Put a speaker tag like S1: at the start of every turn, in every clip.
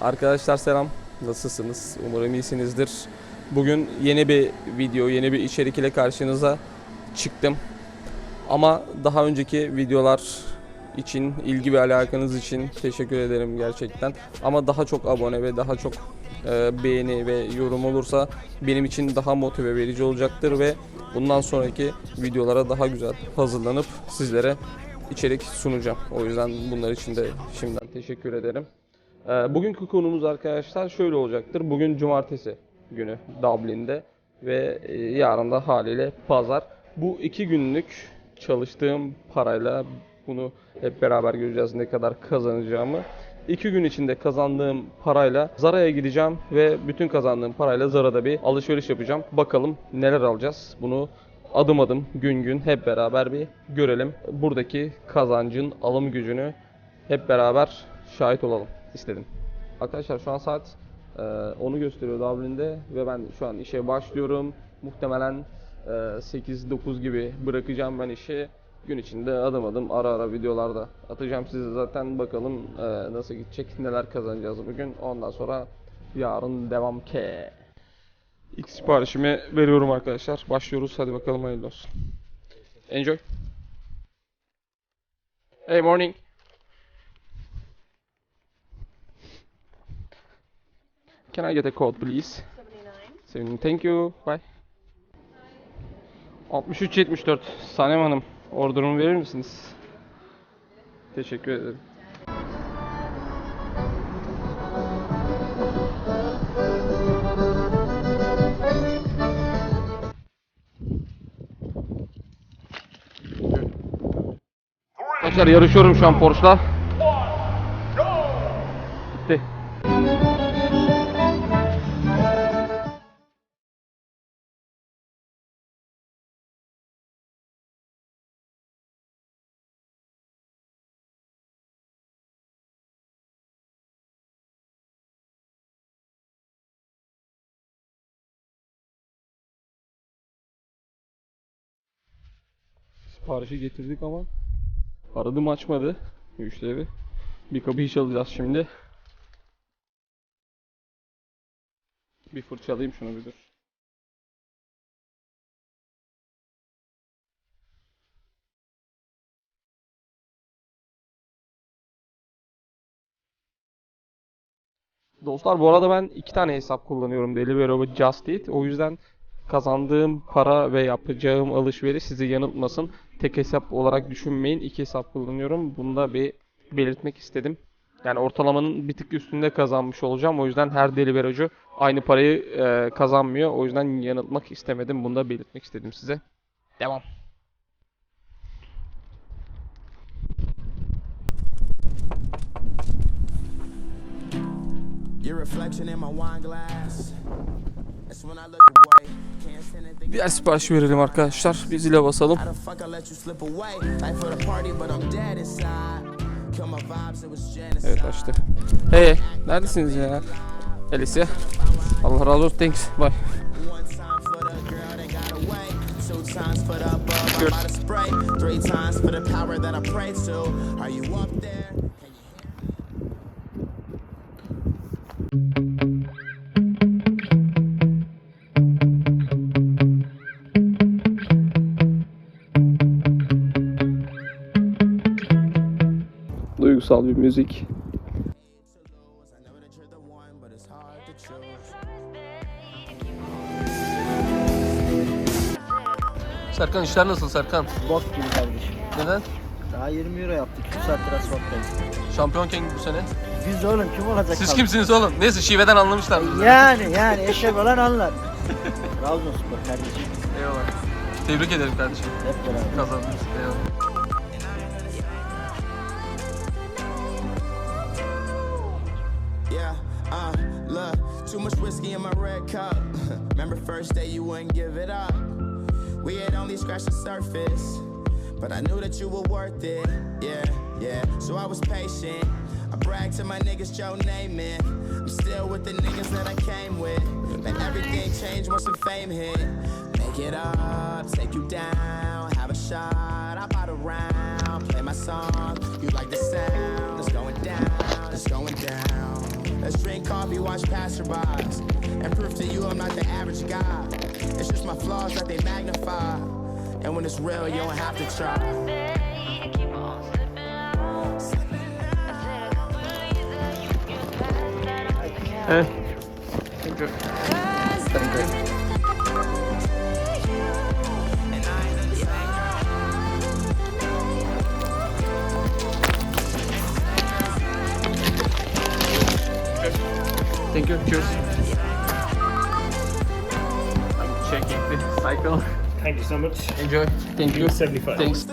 S1: Arkadaşlar selam. Nasılsınız? Umarım iyisinizdir. Bugün yeni bir video, yeni bir içerik ile karşınıza çıktım. Ama daha önceki videolar için, ilgi ve alakanız için teşekkür ederim gerçekten. Ama daha çok abone ve daha çok e, beğeni ve yorum olursa benim için daha motive verici olacaktır ve bundan sonraki videolara daha güzel hazırlanıp sizlere içerik sunacağım. O yüzden bunlar için de şimdiden teşekkür ederim. Ee, Bugünkü konumuz arkadaşlar şöyle olacaktır. Bugün cumartesi günü Dublin'de ve e, yarın da haliyle pazar. Bu iki günlük çalıştığım parayla bunu hep beraber göreceğiz ne kadar kazanacağımı. İki gün içinde kazandığım parayla Zara'ya gideceğim ve bütün kazandığım parayla Zara'da bir alışveriş yapacağım. Bakalım neler alacağız. Bunu adım adım gün gün hep beraber bir görelim. Buradaki kazancın alım gücünü hep beraber şahit olalım istedim. Arkadaşlar şu an saat e, 10'u gösteriyor Dublin'de ve ben şu an işe başlıyorum. Muhtemelen e, 8-9 gibi bırakacağım ben işi. Gün içinde adım adım ara ara videolarda atacağım size zaten bakalım e, nasıl gidecek, neler kazanacağız bugün. Ondan sonra yarın devam ke. İlk siparişimi veriyorum arkadaşlar. Başlıyoruz. Hadi bakalım hayırlı olsun. Enjoy. Hey morning. Can I get a code please? 79. Thank you. Bye. 63-74. Sanem Hanım, orderumu verir misiniz? Teşekkür ederim. Arkadaşlar yarışıyorum şu an Porsche'la. Siparişi getirdik ama aradım açmadı müşteri. Bir kapıyı çalacağız şimdi. Bir fırçalayayım şunu bir dur. Dostlar bu arada ben iki tane hesap kullanıyorum Deliveroo ve Just Eat. O yüzden kazandığım para ve yapacağım alışveriş sizi yanıltmasın. Tek hesap olarak düşünmeyin. İki hesap kullanıyorum. Bunu da bir belirtmek istedim. Yani ortalamanın bir tık üstünde kazanmış olacağım. O yüzden her Deliveroo'cu aynı parayı e, kazanmıyor. O yüzden yanıltmak istemedim. Bunu da belirtmek istedim size. Devam.
S2: Your reflection in my wine glass. That's when I look away.
S1: Diğer siparişi verelim arkadaşlar. Bir zile basalım. Evet açtı. Hey, neredesiniz ya? Alicia. Allah razı olsun. Thanks. Bye.
S2: One
S1: Duygusal bir müzik. Serkan işler nasıl Serkan?
S3: Bok gibi kardeşim.
S1: Neden?
S3: Daha 20 euro yaptık. 2 saattir asfalttayız.
S1: Şampiyonken bu sene.
S3: Biz oğlum kim olacak?
S1: Siz
S3: kaldı?
S1: kimsiniz oğlum? Neyse şiveden anlamışlar.
S3: Yani yani eşek olan anlar. Trabzonspor kardeşim.
S1: Eyvallah. Tebrik ederim kardeşim.
S3: Hep beraber.
S1: Kazandınız. Eyvallah.
S2: Too much whiskey in my red cup. Remember first day you wouldn't give it up. We had only scratched the surface, but I knew that you were worth it. Yeah, yeah. So I was patient. I bragged to my niggas, Joe Namath. I'm still with the niggas that I came with. Man, everything changed once the fame hit. Make it up, take you down, have a shot. I bought a round, play my song. You like the sound? It's going down, it's going down.
S4: Let's drink coffee, watch passerbys. And prove to you I'm not the average guy. It's just my flaws that they magnify. And when it's real, you don't have to try.
S1: Evet. Thank you. Thank you. Cheers. I'm checking the cycle.
S5: Thank you so much.
S1: Enjoy. Thank you.
S5: 75.
S1: Thanks.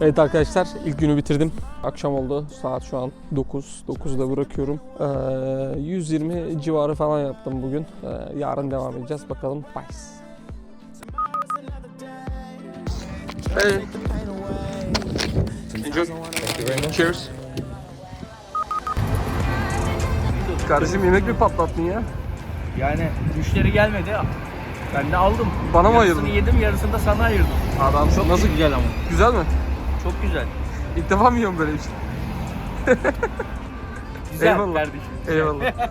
S1: Evet arkadaşlar ilk günü bitirdim. Akşam oldu. Saat şu an 9. 9'da bırakıyorum. Ee, 120 civarı falan yaptım bugün. Ee, yarın devam edeceğiz. Bakalım. Bye. Hey. Enjoy. Thank you. Cheers. Kardeşim yemek mi patlattın ya?
S6: Yani müşteri gelmedi. Ben de aldım.
S1: Bana mı
S6: Yarısını
S1: ayırdın?
S6: yedim yarısını da sana ayırdım.
S1: Adam
S6: Çok
S1: nasıl
S6: güzel ama.
S1: güzel mi?
S6: Çok güzel.
S1: İlk defa mı yiyorum böyle bir şey?
S6: Güzel
S1: Eyvallah.
S6: kardeşim.
S1: Eyvallah.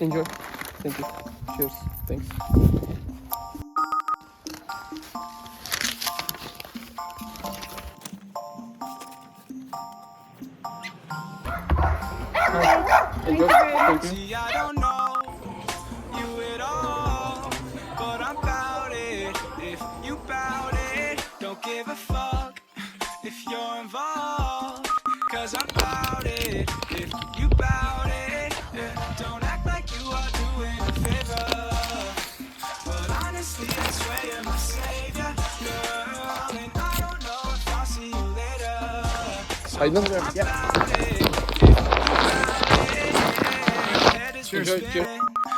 S1: Enjoy. Thank you. Cheers. Thanks. Aydın.
S4: Head is
S1: Cheers. Cheers.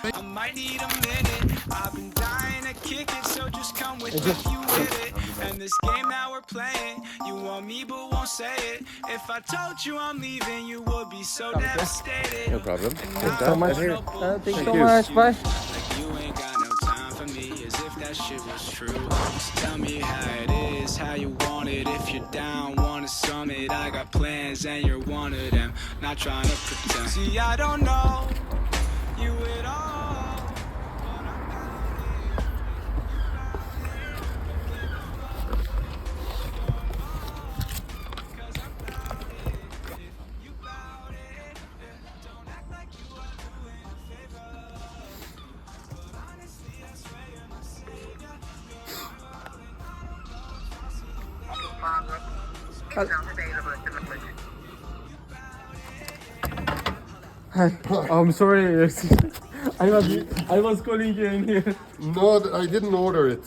S4: I might need a minute. I've been dying to kick it, so just come with me if you with it. And this game that we're playing, you want me but won't say it. If I told you I'm leaving, you would be so devastated. No problem.
S1: Thank you so much. Uh, thank you so much. Bye.
S4: Like you ain't got no time for me, as if that shit was true. Just tell me how it is, how you want it. If you're down, a summit, I got plans and you're one of them. Not trying to pretend. See, I don't know you at all. I'm
S1: sorry. I was I was calling you in here.
S7: No, I didn't order it.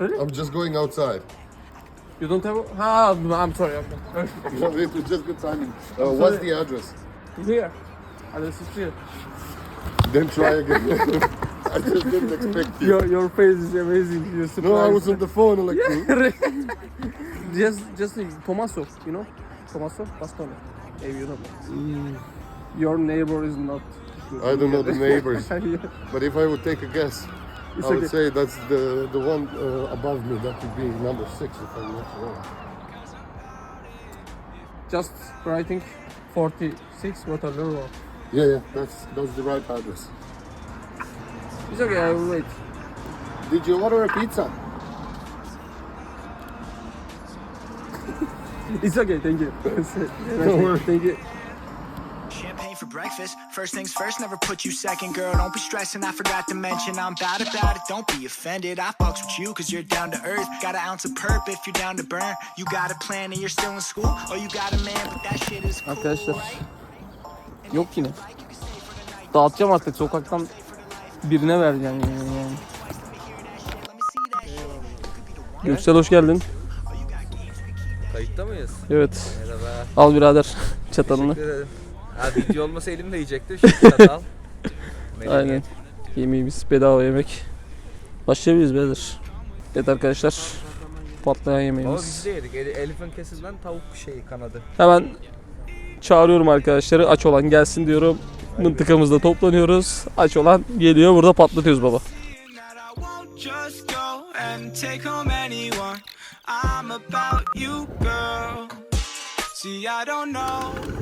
S7: I'm just going outside.
S1: You don't have? Ah, I'm sorry. Okay.
S7: it was just good timing. Uh, what's the address?
S1: Here. Address is here.
S7: Then try again. I just didn't expect you.
S1: Your your face is amazing. You're surprised.
S7: No, I was on the phone. I'm like,
S1: just just Tomaso, you know? Tomaso Bastone. Maybe you know. Your neighbor is not.
S7: I don't know the neighbors, but if I would take a guess,
S1: It's
S7: I would
S1: okay.
S7: say that's the the one uh, above me. That would be number six, if I'm not wrong.
S1: Just writing 46 Waterloo.
S7: Yeah, yeah, that's that's the right address.
S1: It's okay, I will wait.
S7: Did you order a pizza?
S1: It's okay, thank you.
S7: Don't worry.
S1: Thank you.
S8: Breakfast. First things first, never put you second, girl. Don't be stressing. I forgot to mention I'm bad about it. Don't be offended. I fucks with you cause you're down to earth. Got an ounce of perp if you're down to burn. You got a plan and you're still in school. Or you got a man, but that shit is cool.
S1: Arkadaşlar yok yine. Dağıtacağım artık sokaktan birine vereceğim yani. yani. Yüksel hoş geldin.
S9: Kayıtta mıyız?
S1: Evet.
S9: Merhaba.
S1: Al birader çatalını.
S9: Teşekkür ederim. Ha video olmasa elimle yiyecektim. Şimdi çatal.
S1: Aynen. Yemeğimiz bedava yemek. Başlayabiliriz beyler. Evet arkadaşlar. Patlayan yemeğimiz.
S9: biz de yedik. El- Elif'in kesilen tavuk şeyi kanadı.
S1: Hemen çağırıyorum arkadaşları. Aç olan gelsin diyorum. Mıntıkamızda toplanıyoruz. Aç olan geliyor. Burada patlatıyoruz baba.
S4: that I won't just go and take home anyone. I'm about you, girl. See, I don't know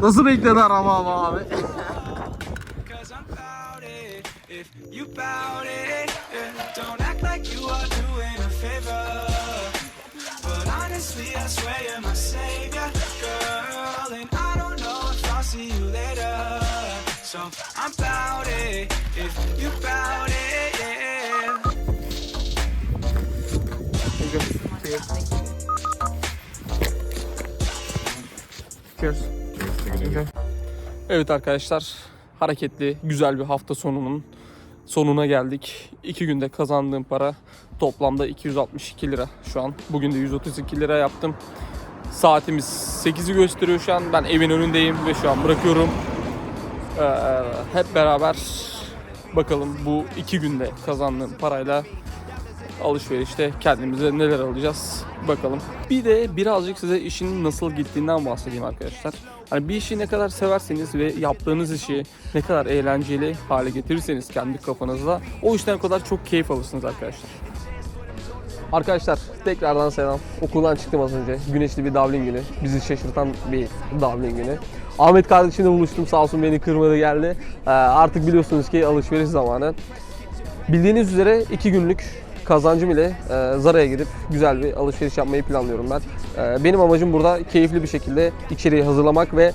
S1: Nasıl bekledi araba ama abi?
S4: So I'm about it. If you about it,
S1: Evet arkadaşlar, hareketli, güzel bir hafta sonunun sonuna geldik. İki günde kazandığım para toplamda 262 lira şu an. Bugün de 132 lira yaptım. Saatimiz 8'i gösteriyor şu an. Ben evin önündeyim ve şu an bırakıyorum. Ee, hep beraber bakalım bu iki günde kazandığım parayla alışverişte kendimize neler alacağız bakalım. Bir de birazcık size işin nasıl gittiğinden bahsedeyim arkadaşlar. Hani bir işi ne kadar severseniz ve yaptığınız işi ne kadar eğlenceli hale getirirseniz kendi kafanızda o işten o kadar çok keyif alırsınız arkadaşlar. Arkadaşlar tekrardan selam. Okuldan çıktım az önce. Güneşli bir Dublin günü. Bizi şaşırtan bir Dublin günü. Ahmet kardeşimle buluştum. Sağ olsun beni kırmadı geldi. Ee, artık biliyorsunuz ki alışveriş zamanı. Bildiğiniz üzere iki günlük kazancım ile e, Zara'ya gidip güzel bir alışveriş yapmayı planlıyorum ben. E, benim amacım burada keyifli bir şekilde içeriği hazırlamak ve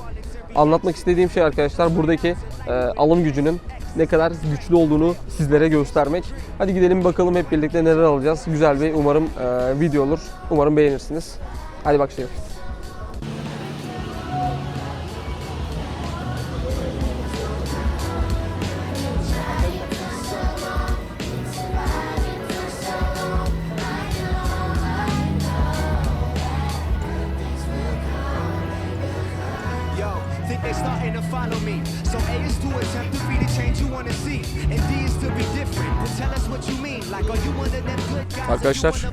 S1: anlatmak istediğim şey arkadaşlar buradaki e, alım gücünün ne kadar güçlü olduğunu sizlere göstermek. Hadi gidelim bakalım hep birlikte neler alacağız. Güzel bir umarım e, video olur. Umarım beğenirsiniz. Hadi başlayalım. Arkadaşlar,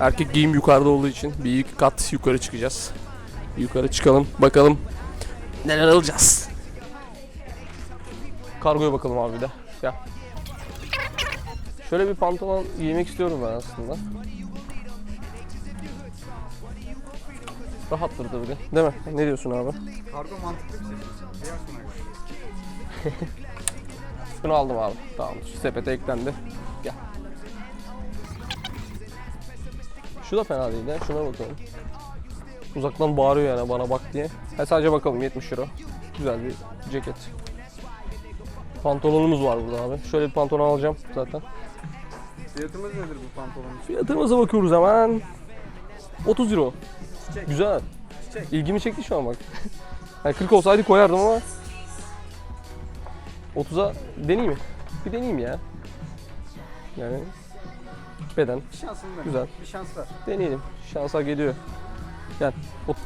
S1: Erkek giyim yukarıda olduğu için bir iki kat yukarı çıkacağız. Yukarı çıkalım bakalım neler alacağız. Kargoya bakalım abi de. Ya. Şöyle bir pantolon giymek istiyorum ben aslında. Rahattır tabii de. Değil mi? Ne diyorsun abi?
S10: Kargo mantıklı bir şey.
S1: Şunu aldım abi. Tamamdır. Sepete eklendi. Şu da fena değil ya. Şuna bakalım. Uzaktan bağırıyor yani bana bak diye. Ha, sadece bakalım 70 euro. Güzel bir ceket. Pantolonumuz var burada abi. Şöyle bir pantolon alacağım zaten.
S10: Fiyatımız nedir bu pantolonun?
S1: Fiyatımıza bakıyoruz hemen. 30 euro.
S10: Çiçek.
S1: Güzel.
S10: Çiçek.
S1: İlgimi çekti şu an bak. Yani 40 olsaydı koyardım ama 30'a deneyeyim mi? Bir deneyeyim ya. Yani beden
S10: Bir şansın var.
S1: Güzel.
S10: Bir şans ver.
S1: deneyelim. Şansa geliyor. Gel. Ot.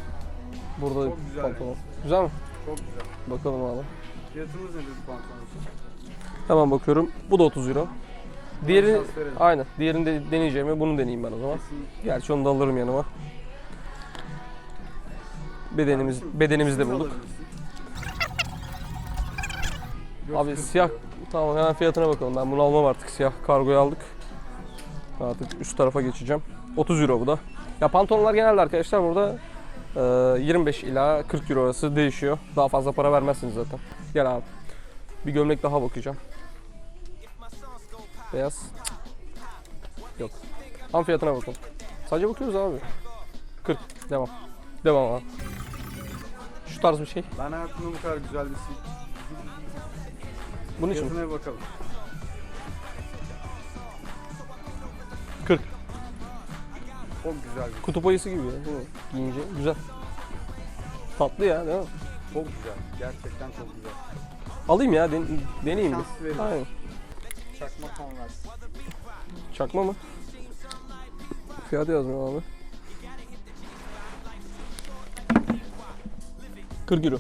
S1: Burada
S10: Çok güzel
S1: pantolon. Güzel mi?
S10: Çok güzel.
S1: Bakalım abi.
S10: Fiyatımız nedir bu pantolonun?
S1: Hemen bakıyorum. Bu da 30 euro. Diğeri
S10: şans verelim.
S1: aynen. Diğerini de deneyeceğimi bunu deneyeyim ben o zaman. Gerçi onu da alırım yanıma. Bedenimiz bedenimizi de bulduk. Abi siyah tamam hemen fiyatına bakalım. Ben bunu almam artık. Siyah kargoyu aldık. Artık üst tarafa geçeceğim. 30 euro bu da. Ya pantolonlar genelde arkadaşlar burada e, 25 ila 40 euro arası değişiyor. Daha fazla para vermezsiniz zaten. Gel abi. Bir gömlek daha bakacağım. Beyaz. Yok. Tam fiyatına bakalım. Sadece bakıyoruz abi. 40. Devam. Devam abi. Şu tarz bir şey.
S10: Ben hayatımda bu kadar güzel bir şey.
S1: Bunun için?
S10: Fiyatına bakalım.
S1: 40.
S10: Çok güzel bir
S1: Kutup ayısı gibi ya. Giyince güzel. Tatlı ya değil mi?
S10: Çok güzel. Gerçekten çok güzel.
S1: Alayım ya den- deneyeyim
S10: Şans
S1: bir.
S10: verin.
S1: Aynen.
S10: Çakma Converse.
S1: Çakma mı? Fiyatı yazmıyor abi. 40 euro.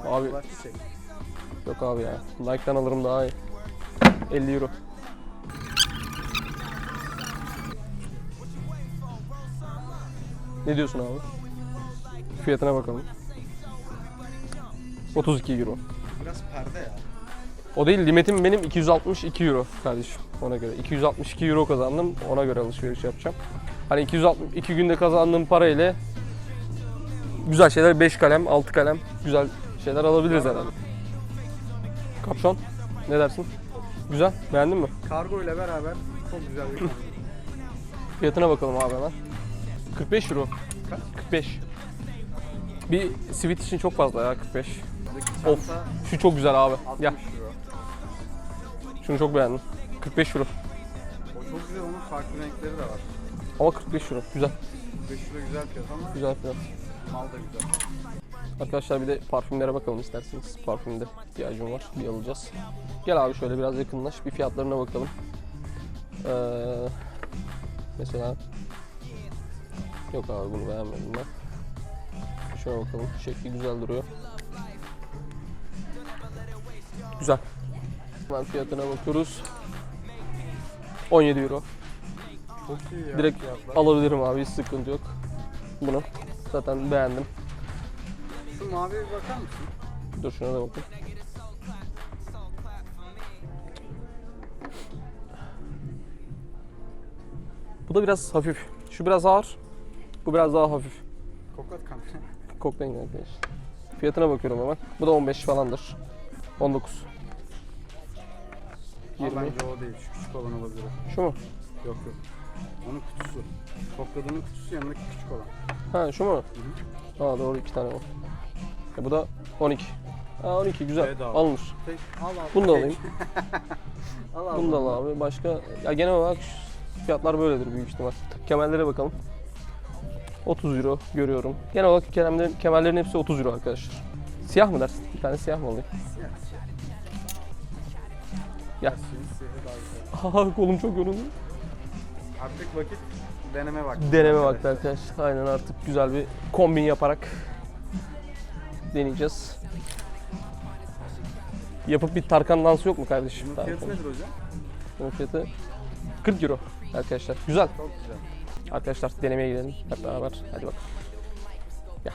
S1: Abi
S10: Ayakkabılar çiçek.
S1: yok abi ya. Nike'dan alırım daha iyi. 50 euro. Ne diyorsun abi? Fiyatına bakalım. 32 euro.
S10: Biraz perde ya.
S1: O değil limitim benim 262 euro kardeşim ona göre. 262 euro kazandım ona göre alışveriş yapacağım. Hani 262 günde kazandığım parayla güzel şeyler 5 kalem 6 kalem güzel şeyler alabiliriz herhalde. Kapşon ne dersin? Güzel beğendin mi?
S10: Kargo ile beraber çok güzel bir
S1: Fiyatına bakalım abi hemen. 45 euro. 45. Bir sivit için çok fazla ya 45. Of şu çok güzel abi. Gel.
S10: 60 euro.
S1: Şunu çok beğendim. 45 euro.
S10: O çok güzel onun farklı renkleri de var.
S1: Ama 45 euro. Güzel.
S10: 5 euro güzel fiyat ama
S1: Güzel fiyat.
S10: Mal da güzel.
S1: Arkadaşlar bir de parfümlere bakalım isterseniz. Parfümde ihtiyacım var. Bir alacağız. Gel abi şöyle biraz yakınlaş. Bir fiyatlarına bakalım. Ee, mesela Yok abi bunu beğenmedim ben. Şuna bakalım. Şekli güzel duruyor. Güzel. Hemen fiyatına bakıyoruz. 17 euro.
S10: Çok iyi ya.
S1: Direkt
S10: fiyatlar.
S1: alabilirim abi hiç sıkıntı yok. Bunu zaten beğendim.
S10: Şu maviye bir bakar mısın?
S1: Dur şuna da bakın. Bu da biraz hafif. Şu biraz ağır. Bu biraz daha hafif.
S10: Koklat kanka.
S1: Kokteyl arkadaş. Fiyatına bakıyorum hemen. Bu da 15 falandır. 19.
S10: Ama
S1: 20.
S10: bence o değil. Şu küçük olan olabilir.
S1: Şu mu?
S10: Yok yok. Onun kutusu. Kokladığının kutusu yanındaki küçük olan.
S1: Ha şu mu? Ha doğru iki tane var. E, bu da 12. Ha 12 güzel.
S10: Bedava.
S1: Alınır.
S10: Tek, al.
S1: Bunu da alayım.
S10: al.
S1: Bunu da al abi. Başka ya genel olarak fiyatlar böyledir büyük ihtimal. Kemerlere bakalım. 30 euro görüyorum. Genel olarak kemerlerin, kemerlerin hepsi 30 euro arkadaşlar. Siyah mı dersin? Bir tane siyah mı alayım? Gel. Aha kolum çok yoruldu.
S10: Artık vakit deneme vakti.
S1: Deneme vakti arkadaşlar. Aynen artık güzel bir kombin yaparak deneyeceğiz. Yapıp bir Tarkan dansı yok mu kardeşim?
S10: Bunun fiyatı nedir hocam?
S1: Bunun fiyatı 40 euro arkadaşlar. Güzel.
S10: Çok güzel.
S1: Arkadaşlar denemeye gidelim hep beraber. Hadi bakalım. Gel.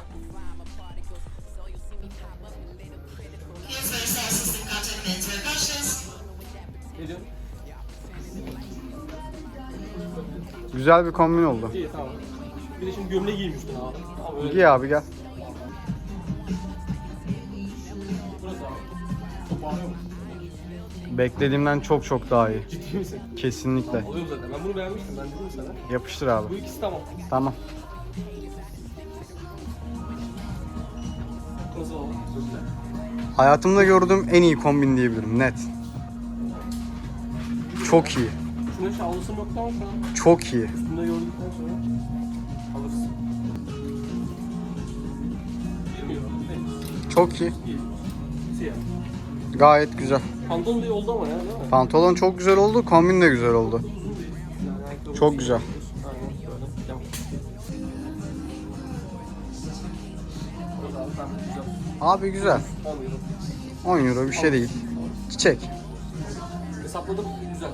S10: Güzel bir kombin oldu.
S1: İyi tamam. Bir de şimdi gömleği giymiştin abi. Abi öyle
S10: Giy abi gel.
S1: burası abi. Toparlıyor mu?
S10: Beklediğimden çok çok daha iyi.
S1: Ciddi misin?
S10: Kesinlikle.
S1: Oluyor zaten. Ben bunu beğenmiştim. Ben dedim sana.
S10: Yapıştır abi.
S1: Bu ikisi tamam.
S10: Tamam.
S1: Nasıl oldu? Çok güzel.
S10: Hayatımda gördüğüm en iyi kombin diyebilirim net. Çok iyi.
S1: Şuna hiç avlusun yok tamam mı?
S10: Çok iyi.
S1: Üstünde gördükten sonra alırsın. 20 euro. Evet.
S10: Çok iyi.
S1: Siyah.
S10: Gayet güzel.
S1: Pantolon da oldu ama ya değil mi?
S10: Pantolon çok güzel oldu. Kombin de güzel oldu.
S1: Yani ayakkabı
S10: Çok güzel.
S1: Aynen böyle. Güzel.
S10: Abi güzel.
S1: 10 euro.
S10: 10 euro bir şey değil. Çiçek.
S1: Hesapladım güzel.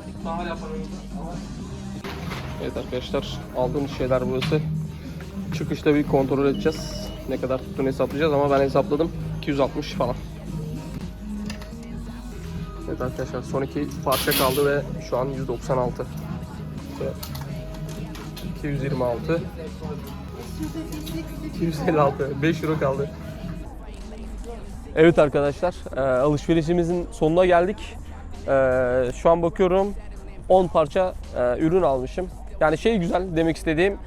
S1: Evet arkadaşlar aldığımız şeyler burası. Çıkışta bir kontrol edeceğiz. Ne kadar tuttuğunu hesaplayacağız ama ben hesapladım 260 falan. Evet arkadaşlar son iki parça kaldı ve şu an 196. Ve 226 256 5 euro kaldı. Evet arkadaşlar e, alışverişimizin sonuna geldik. E, şu an bakıyorum 10 parça e, ürün almışım. Yani şey güzel demek istediğim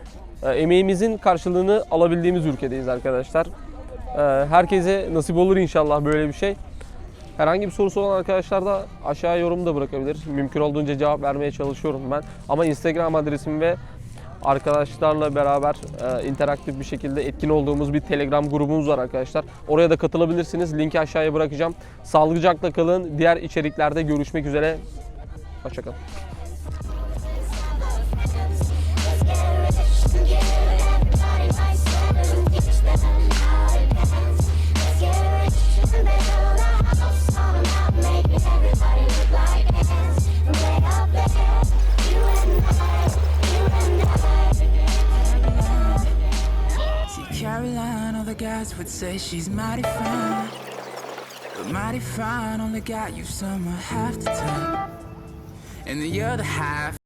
S1: e, emeğimizin karşılığını alabildiğimiz ülkedeyiz arkadaşlar. E, herkese nasip olur inşallah böyle bir şey. Herhangi bir sorusu olan arkadaşlar da aşağıya yorum da bırakabilir. Mümkün olduğunca cevap vermeye çalışıyorum ben. Ama Instagram adresim ve arkadaşlarla beraber e, interaktif bir şekilde etkin olduğumuz bir Telegram grubumuz var arkadaşlar. Oraya da katılabilirsiniz. Linki aşağıya bırakacağım. Sağlıcakla kalın. Diğer içeriklerde görüşmek üzere. Hoşçakalın.
S8: Guys say she's mighty fine. But mighty fine only got you somewhere half the time. And the other half